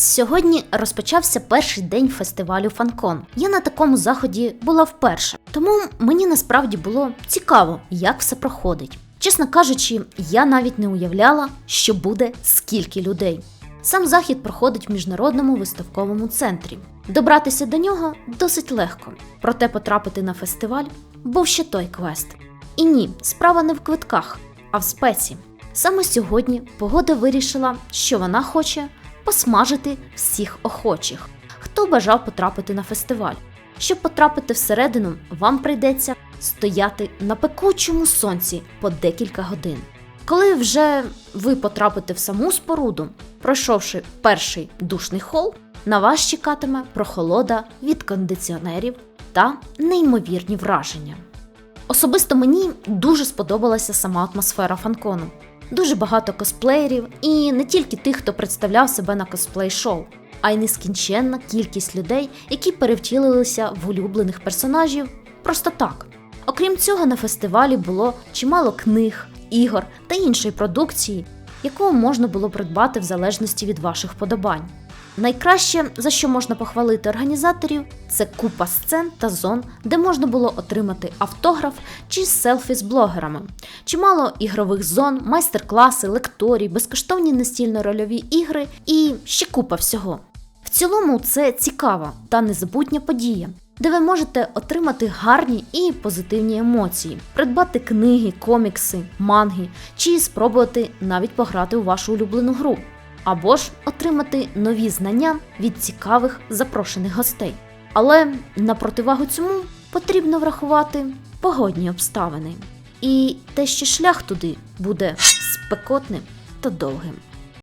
Сьогодні розпочався перший день фестивалю Фанкон. Я на такому заході була вперше, тому мені насправді було цікаво, як все проходить. Чесно кажучи, я навіть не уявляла, що буде скільки людей. Сам захід проходить в міжнародному виставковому центрі. Добратися до нього досить легко, проте потрапити на фестиваль був ще той квест. І ні, справа не в квитках, а в спеці. Саме сьогодні погода вирішила, що вона хоче посмажити всіх охочих, хто бажав потрапити на фестиваль. Щоб потрапити всередину, вам прийдеться стояти на пекучому сонці по декілька годин. Коли вже ви потрапите в саму споруду, пройшовши перший душний хол, на вас чекатиме прохолода від кондиціонерів та неймовірні враження. Особисто мені дуже сподобалася сама атмосфера фанкону. Дуже багато косплеєрів, і не тільки тих, хто представляв себе на косплей-шоу, а й нескінченна кількість людей, які перевтілилися в улюблених персонажів просто так. Окрім цього, на фестивалі було чимало книг, ігор та іншої продукції, яку можна було придбати в залежності від ваших подобань. Найкраще, за що можна похвалити організаторів, це купа сцен та зон, де можна було отримати автограф чи селфі з блогерами. Чимало ігрових зон, майстер-класи, лекторії, безкоштовні настільно-рольові ігри і ще купа всього. В цілому це цікава та незабутня подія, де ви можете отримати гарні і позитивні емоції, придбати книги, комікси, манги чи спробувати навіть пограти у вашу улюблену гру або ж отримати нові знання від цікавих запрошених гостей. Але на противагу цьому потрібно врахувати погодні обставини. І те, що шлях туди буде спекотним та довгим.